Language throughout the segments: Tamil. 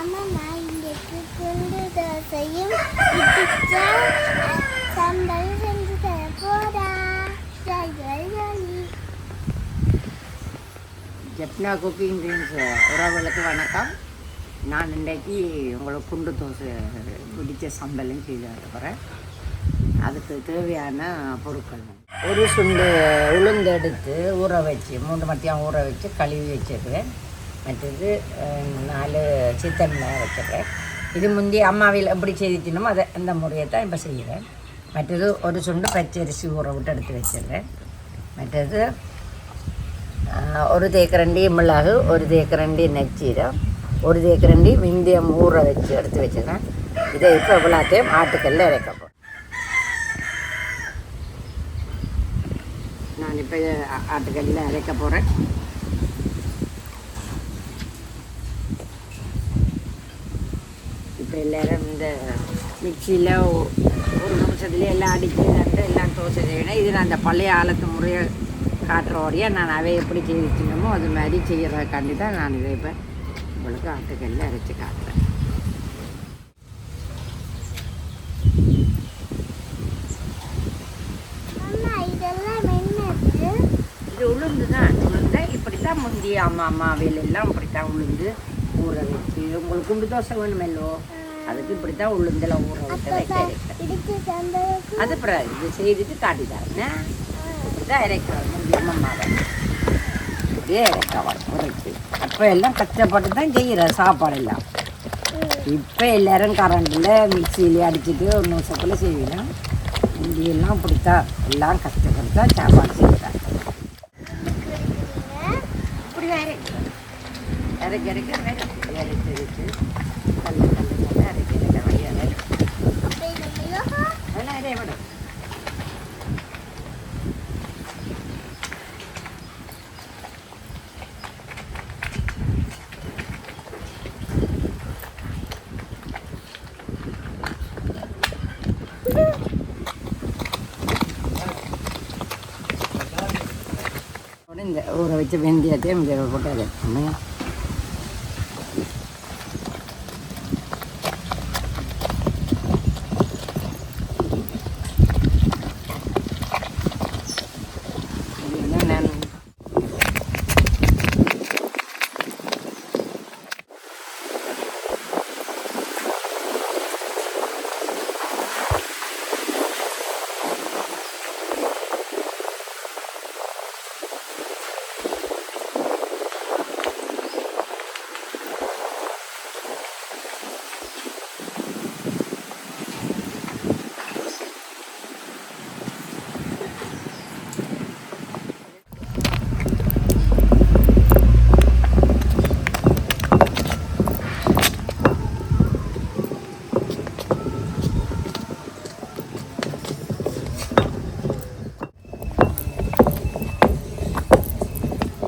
அம்மா நான் இங்கே துண்டு தோசையும் இடிச்சா செஞ்சு தர போடா ஜப்னா குக்கிங் ட்ரீம்ஸ் உறவுகளுக்கு வணக்கம். நான் இன்றைக்கு உங்களுக்கு குண்டு தோசை பிடிச்ச சம்பளம் செய்து வரப்போகிறேன் அதுக்கு தேவையான பொருட்கள். ஒரு சுண்டு உளுந்து எடுத்து ஊற வச்சு மூன்று மத்தியம் ஊற வச்சு கழுவி வச்சிருக்கிறேன். மற்றது நாலு சித்தன் வச்சுருக்கேன். இது முந்தி அம்மாவில் எப்படி செய்திச்சினமோ அதை அந்த முறையை தான் இப்போ செய்கிறேன். மற்றது ஒரு சுண்டு பச்சரிசி ஊற விட்டு எடுத்து வச்சிடுறேன் மற்றது ஒரு தேக்கரண்டி மிளகு ஒரு தேக்கரண்டி நச்சீரம் ஒரு தேக்கரண்டி விந்தியம் ஊற வச்சு எடுத்து வச்சுருக்கேன். இதை இப்போ எல்லாத்தையும் ஆட்டுக்கல்ல இறக்கப்போம் நான் இப்போ ஆட்டுக்கல்லில் அரைக்க போகிறேன் எல்லாரும் இந்த மிக்சியில் ஒரு நிமிஷத்துலேயே எல்லாம் அடித்து நட்டு எல்லாம் தோசை செய்யணும். இது நான் அந்த பழைய காலத்து முறையை காட்டுறோடைய நான் அவை எப்படி செய்திச்சினமோ அது மாதிரி செய்கிறதுக்காண்டி தான் நான் இதை இப்போ உங்களுக்கு ஆட்டுக்கல்ல அரைச்சி காட்டுறேன். இது உளுந்து தான். உளுந்து இப்படி தான் முந்தி அம்மா அம்மா அவையிலெல்லாம் இப்படி தான் உளுந்து ஊற வச்சு. உங்களுக்கு குண்டு தோசை வேணுமெல்லோ அதுக்கு இப்படி தான் ஊற வைக்க சம்பளுக்கு அது அப்புறம் இது செய்துட்டு காட்டி தரேன் இப்படி தான் இறைக்கிறோம் அம்மாவை இப்படியே இறைக்கவா உரைச்சி அப்போ எல்லாம் கஷ்டப்பட்டு தான் செய்கிற சாப்பாடெல்லாம் இப்போ எல்லாரும் கரண்டில் மிக்சியிலே அடிச்சுட்டு ஒரு நிமிஷத்தில் செய்வீங்க முந்தியெல்லாம் இப்படித்தான் எல்லாம் கஷ்டப்பட்டு தான் சாப்பாடு செய்கிறாங்க இறக்கி இறக்கி இறக்கி இறக்கி இறக்கி கல்லு கல்லு கல்லு இறக்கி இறக்கி வையாத அதெல்லாம் இறைய விடும் உடனே இந்த ஊற வச்ச வெந்தயத்தையும் போட்டு இறக்கணும் இது என்ன நான்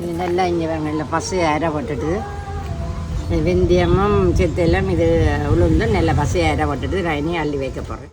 இது நல்லா இங்கே வேணும் பசையை அரை போட்டுட்டு. இது வெந்தயமும் செத்தெல்லாம் இது உளுந்து நல்லா பசையை அரை போட்டுட்டு நான் இனி அள்ளி வைக்க போகிறேன்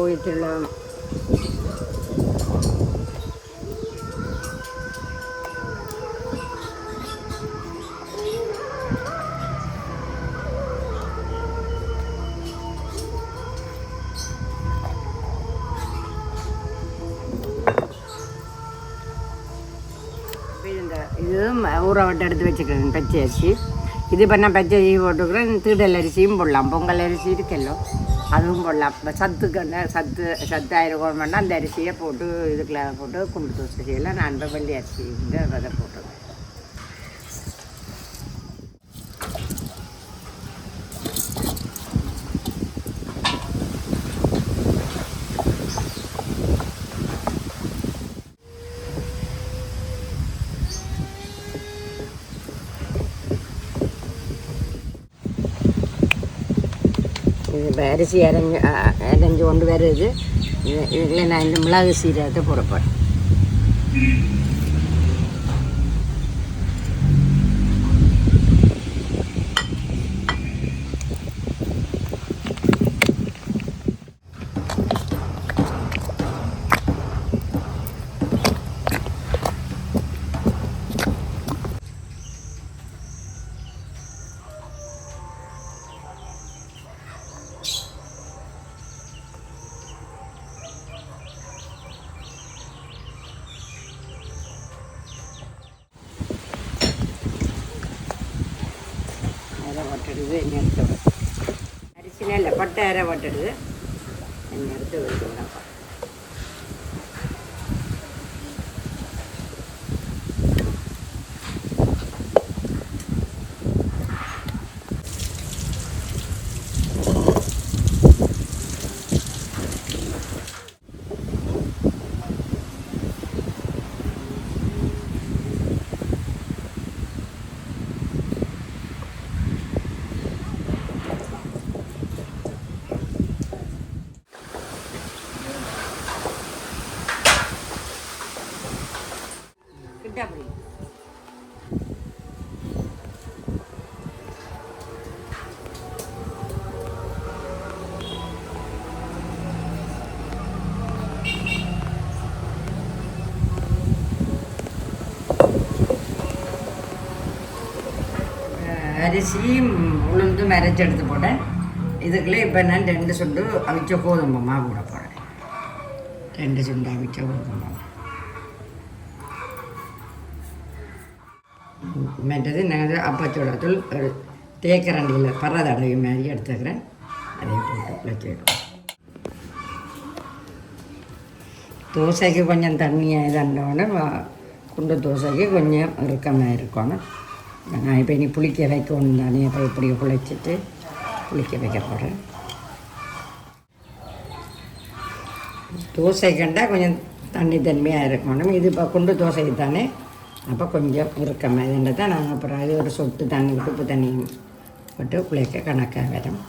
கோயில் திருவிழா இது ஊற வட்டை எடுத்து வச்சுக்கிறேன் பச்சை அரிசி இது இப்போ நான் பச்சை அரிசி போட்டுக்கிறேன் தீடல் அரிசியும் போடலாம் பொங்கல் அரிசி இருக்கெல்லாம் அதுவும் போடலாம் இப்போ சத்துக்கு சத்து சத்தாயிரம் குழம்புன்னா அந்த அரிசியை போட்டு இதுக்குள்ள போட்டு குண்டு தோசை செய்யலாம் நான் வெள்ளி அரிசி இந்த விதை போட்டுருவேன் இது இப்போ அரிசி அரைஞ்சு அரைஞ்சு கொண்டு வருது. இதில் நான் இந்த மிளகு சீரகத்தை போட அரை வட்டடுது எண்ணெய் எடுத்து விடு அரிசி நல்ல பட்டை அரை வட்டடுது. எண்ணெய் எடுத்து கிட்ட அப்படி அரிசியும் உளுந்தும் அரைச்சி எடுத்து போட்டேன் இதுக்குள்ளே இப்போ நான் ரெண்டு சுண்டு அவிச்ச கோதுமை மாவு கூட போகிறேன் ரெண்டு சுண்டு அவிச்ச கோதுமை மாவு மற்றது நான் அப்பச்சோட தூள் ஒரு தேக்கரண்டியில் பற அடகு மாதிரி எடுத்துக்கிறேன். அதையும் போட்டு வச்சுக்கிடுவோம் தோசைக்கு கொஞ்சம் தண்ணியாக இதாண்டோன்னு குண்டு தோசைக்கு கொஞ்சம் இறுக்கமாக இருக்கணும். நான் இப்போ இனி புளிக்க வைக்கணும் தானே இப்போ இப்படி புளிச்சிட்டு புளிக்க வைக்க போகிறேன் தோசை கண்டா கொஞ்சம் தண்ணி தன்மையாக இருக்கணும். இது இப்போ குண்டு தோசைக்கு தானே அப்போ கொஞ்சம் இருக்க மாதிரி தான் நாங்கள் அப்புறம் அது ஒரு சொட்டு தண்ணி விட்டு உப்பு தண்ணி விட்டு புளிக்க கணக்காக வரும்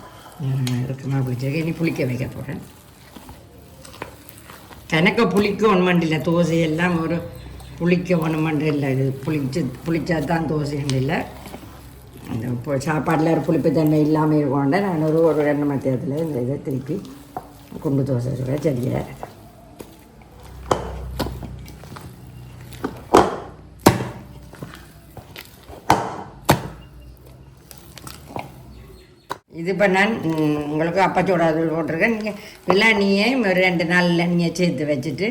இருக்கமாக இறுக்கமாக புளிச்சிருக்கேன் இனி புளிக்க வைக்க போகிறேன் கணக்க புளிக்க ஒன்று இல்லை தோசை எல்லாம் ஒரு புளிக்க ஒன்று இல்லை இது புளிச்சு புளிச்சா தான் தோசை இல்லை அந்த இப்போ சாப்பாட்டில் ஒரு புளிப்பு தண்ணி இல்லாமல் இருக்கோண்ட நான் ஒரு ஒரு ரெண்டு மத்தியத்தில் இந்த இதை திருப்பி குண்டு தோசை சுட சரியாக இது இப்போ நான் உங்களுக்கு அப்பச்சோட போட்டிருக்கேன். நீங்கள் வெள்ளாண்ணியை ஒரு ரெண்டு நாளில் நீங்கள் சேர்த்து வச்சுட்டு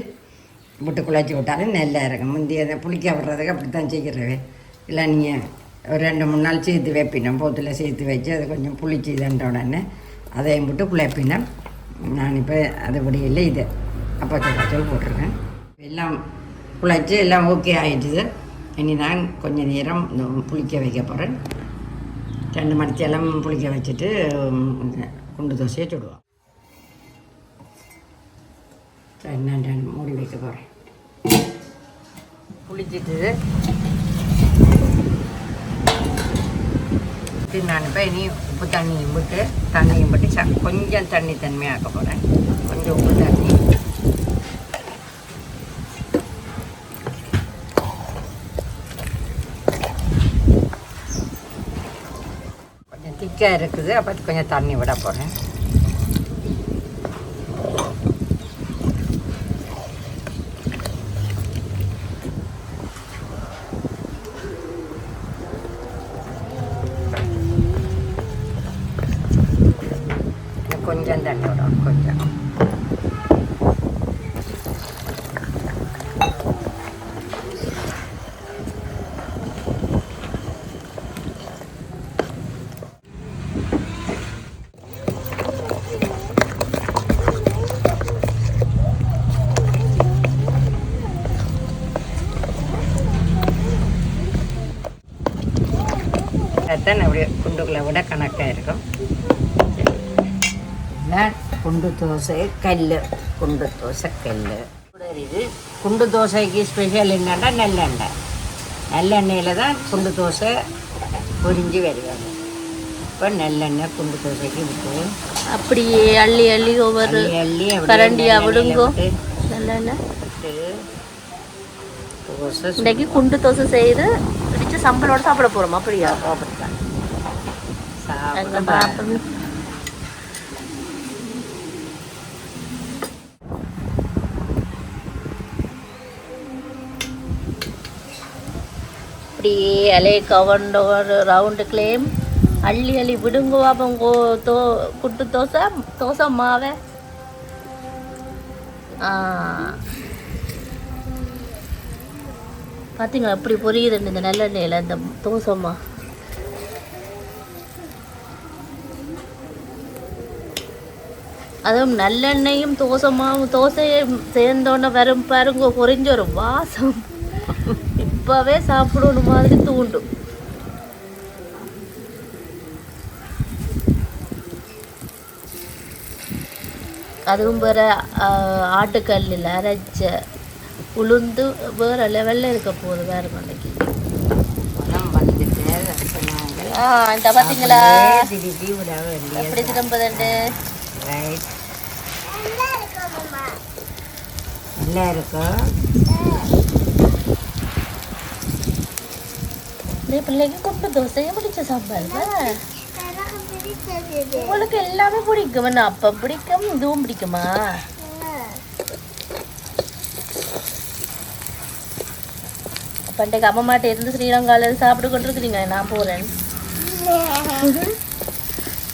விட்டு குழச்சி விட்டாலும் நல்லா இருக்கும். முந்தைய அதை புளிக்க விடுறதுக்கு அப்படி தான் செய்கிறவே இல்லை நீங்கள் ஒரு ரெண்டு மூணு நாள் சேர்த்து வைப்பினோம். போத்தில் சேர்த்து வச்சு அது கொஞ்சம் புளிச்சு தண்ட உடனே அதையும் விட்டு குழப்பினோம். நான் இப்போ அதுபடி இல்லை. இது அப்பச்சோட போட்டிருக்கேன். எல்லாம் குழச்சி எல்லாம் ஓகே ஆயிடுச்சு. இனி நான் கொஞ்சம் நேரம் புளிக்க வைக்க போகிறேன் ரெண்டு மணித்தெல்லாம் புளிக்க வச்சுட்டு குண்டு தோசையை சுடுவோம். சரி நான் மூடி வைக்க போகிறேன் புளிச்சிட்டு. நான் இப்போ இனி உப்பு தண்ணியும் விட்டு தண்ணியும் விட்டு கொஞ்சம் தண்ணி தன்மையாக்க போகிறேன் கொஞ்சம் உப்பு தண்ணி கொஞ்சம் திக்காக இருக்குது. அப்போ கொஞ்சம் தண்ணி விட போகிறேன் கொஞ்சம் தண்ணி விடும் கொஞ்சம். குண்டுக்குள்ளே விட கணக்காக இருக்கும். குண்டு தோசை கல் குண்டு தோசை கல் இது குண்டு தோசைக்கு ஸ்பெஷல் என்னன்னா நல்லெண்ணெய். நல்லெண்ணெயில் தான் குண்டு தோசை பொரிஞ்சு வருவாங்க. இப்போ நல்லெண்ணெய் குண்டு தோசைக்கு விட்டு அப்படியே அள்ளி அள்ளி ஒவ்வொரு அள்ளி கரண்டியா விடுங்கோ நல்லெண்ணெய். தோசை குண்டு தோசை செய்து பிடிச்ச சம்பளோட சாப்பிட போறோம்? அப்படியா? சாப்பிடலாம் அங்க சாப்பிட அப்படியே அலை கவர்ந்த ஒரு ரவுண்டுக்குள்ளேயும் அள்ளி அள்ளி விடுங்க பாப்போம் கோ தோ குட்டு தோசை தோசை மாவை. பார்த்தீங்களா எப்படி பொரியுது இந்த நல்லெண்ணெயில் இந்த தோசைமா அதுவும் நல்லெண்ணெயும் தோசைமாவும் தோசையும் சேர்ந்தோன்னே வரும் பாருங்க பொரிஞ்ச ஒரு வாசம். இப்போவே சாப்பிடணும் மாதிரி தூண்டும். அதுவும் வேற ஆட்டுக்கல்லில் அரைச்ச உளுந்து வேற லெவலில் இருக்க போகுது வேற மண்டைக்கு இந்த பார்த்தீங்களா எப்படி திரும்புதுண்டு ரைட் நல்லா இருக்கும் பிள்ளைக்கு குண்டு தோசையை பிடிச்ச இது. உங்களுக்கு எல்லாமே பிடிக்கும் என்ன அப்பம் பிடிக்கும் இதுவும் பிடிக்குமா பண்டைக்கு அம்மா மாட்டை இருந்து ஸ்ரீலங்கால சாப்பிட்டு கொண்டு இருக்கிறீங்க நான் போறேன்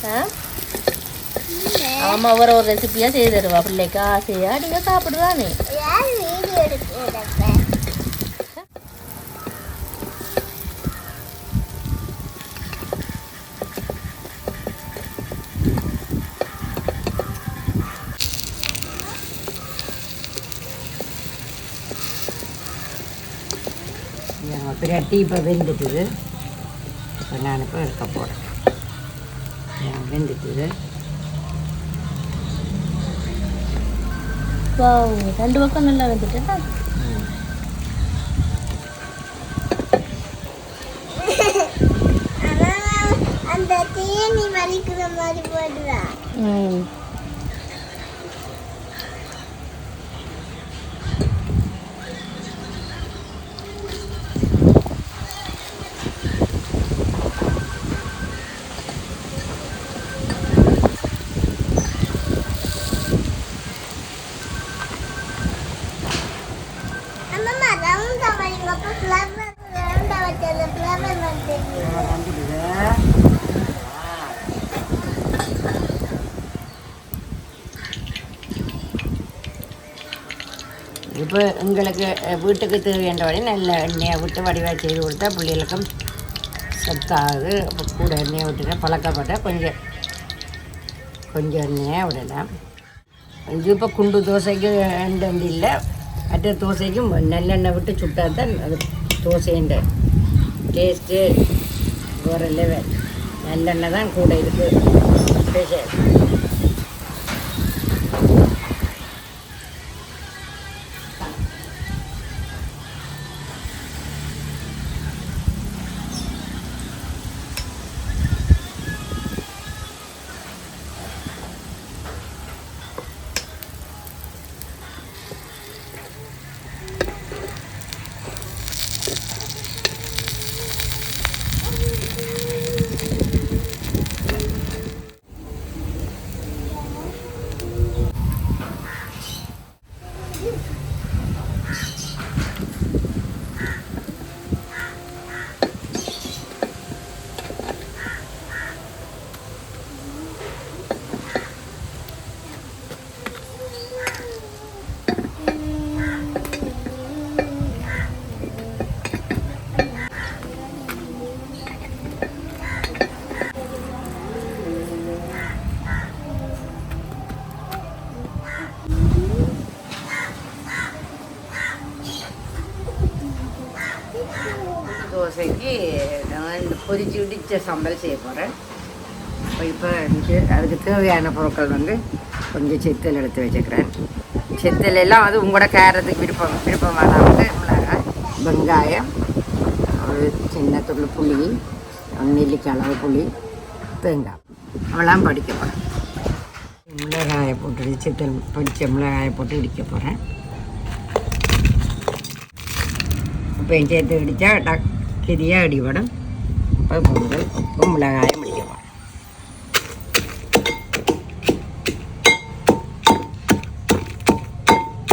ஆ? ஆமா ஒரு ஒரு ரெசிபியா செய்து தருவா பிள்ளைக்கு. ஆசையா? நீங்க சாப்பிடுவானே பிரட்டி இப்போ வெந்துட்டுது. இப்போ நான் இப்போ எடுக்க போகிறேன் வெந்துட்டுது. வாவ் ரெண்டு பக்கம் நல்லா வந்துட்டேன் பிள்ளைங்களுக்கு எங்களுக்கு அஹ், வீட்டுக்கு தேவையானபடி நல்ல எண்ணெயை விட்டு வடிவாக செய்து கொடுத்தா பிள்ளைகளுக்கும் சத்தாகுது. அப்போ கூட எண்ணெயை விட்டுட்டு பழக்கப்பட்ட கொஞ்சம் கொஞ்சம் எண்ணெயை விடலாம். இது இப்போ குண்டு தோசைக்கு ரெண்டு ரெண்டு இல்லை. மற்ற தோசைக்கும் நல்லெண்ணெய் விட்டு சுட்டால் தான் அது தோசைன்ற டேஸ்ட்டு வேறு லெவல். நல்லெண்ணெய் தான் கூட இருக்குது ஸ்பெஷல் நான் இந்த இடித்த சம்பல் செய்ய போகிறேன் இப்போ இப்போ எனக்கு அதுக்கு தேவையான பொருட்கள் வந்து கொஞ்சம் செத்தல் எடுத்து வச்சுக்கிறேன் செத்தல் எல்லாம் அது உங்களோட கேரத்துக்கு விருப்பம் விருப்பமான வந்து மிளகாய் வெங்காயம் ஒரு சின்ன துள்ளு புளி நெல்லிக்காய் அளவு புளி தேங்காய் அவளாம் படிக்க போகிறேன் மிளகாயை போட்டு சித்தல் பொடிச்ச மிளகாயை போட்டு இடிக்க போகிறேன் உப்பையும் சேர்த்து இடித்தா டக் கிரியாக அடிபடும் இப்போ பொங்கல் உப்பு மிளகாயம் போகிறேன்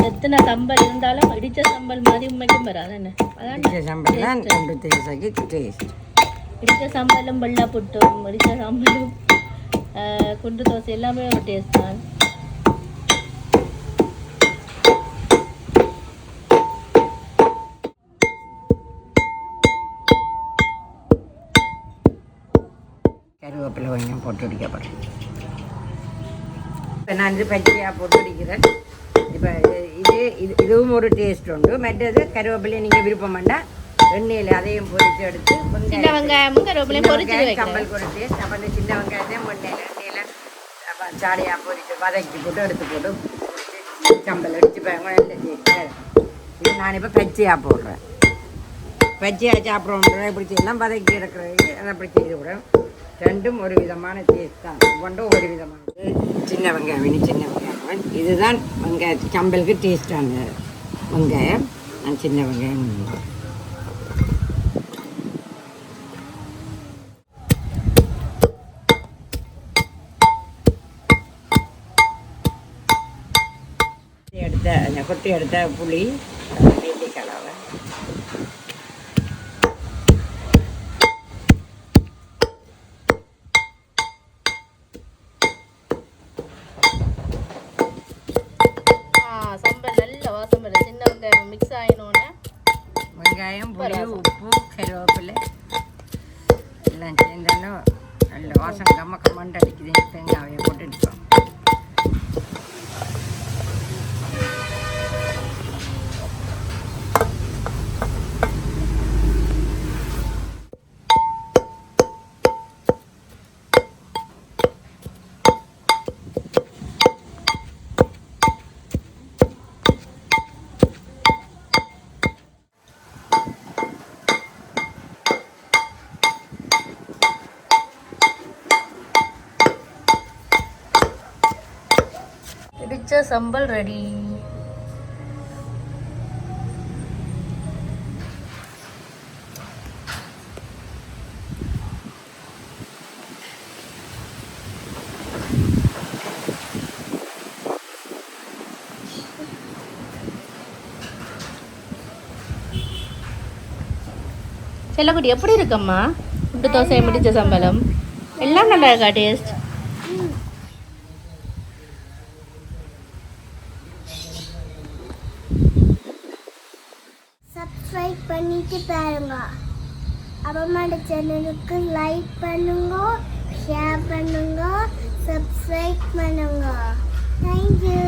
எத்தனை சம்பல் இருந்தாலும் இடிச்ச சம்பல் மாதிரி உண்மைக்கும் வராது என்ன? அதான்? இடித்த சம்பளம் தான் ரெண்டு தேசைக்கு டேஸ்ட் இடிச்ச சம்பலும் வெள்ளை புட்டும் இடிச்ச சம்பலும் குண்டு தோசை எல்லாமே ஒரு டேஸ்ட் தான். கருவேப்பிலை கொஞ்சம் போட்டு இடிக்க போகிறேன் இப்போ நான் இது பச்சையாக போட்டு இடிக்கிறேன் இப்போ இது இது இதுவும் ஒரு டேஸ்ட் உண்டு. மற்றது கருவேப்பிலையை நீங்கள் விருப்பம் வேண்டாம் எண்ணெயில் அதையும் பொரித்து எடுத்து சின்ன வெங்காயமும் கருவேப்பிலையும் சம்பல் ஒரு டேஸ்ட் அப்போ அந்த சின்ன வெங்காயத்தையும் எண்ணெயில் எண்ணெயில் அப்போ சாடையாக பொரித்து வதக்கி போட்டு எடுத்து போட்டு பாருங்க நல்ல டேஸ்ட் இது நான் இப்போ பச்சையாக போடுறேன். பச்சையாக சாப்பிட்றோம் இப்படி செய்யலாம். வதக்கி இருக்கிறது அதை அப்படி செய்து விடுறேன். ரெண்டும் ஒரு விதமான டேஸ்ட் தான். ஒன்றும் ஒரு விதமானது சின்ன வெங்காயம் சின்ன வெங்காயம். இதுதான் வெங்காய சம்பலுக்கு டேஸ்டான வெங்காயம் நான் சின்ன வெங்காயம் எடுத்த அந்த கொட்டி எடுத்த புளி நெல்லி கலவை. வெங்காயம் மிக்ஸ் ஆயினோன்னே வெங்காயம் புளி உப்பு கருவேப்பிலை. எல்லாம் சேர்ந்தாலும் நல்ல வாசம் கம்ம கம்மண்டு அடிக்குது. தேங்காயை போட்டு அடிப்போம் சம்பல் ரெடி செல்லக்குடி எப்படி இருக்கம்மா? முட்டு தோசை முடிச்ச சம்பளம்? எல்லாம் நல்லா இருக்கா டேஸ்ட் பாபமாட சேனலுக்கு லைக் பண்ணுங்க ஷேர் பண்ணுங்க சப்ஸ்கிரைப் பண்ணுங்க. தேங்க்யூ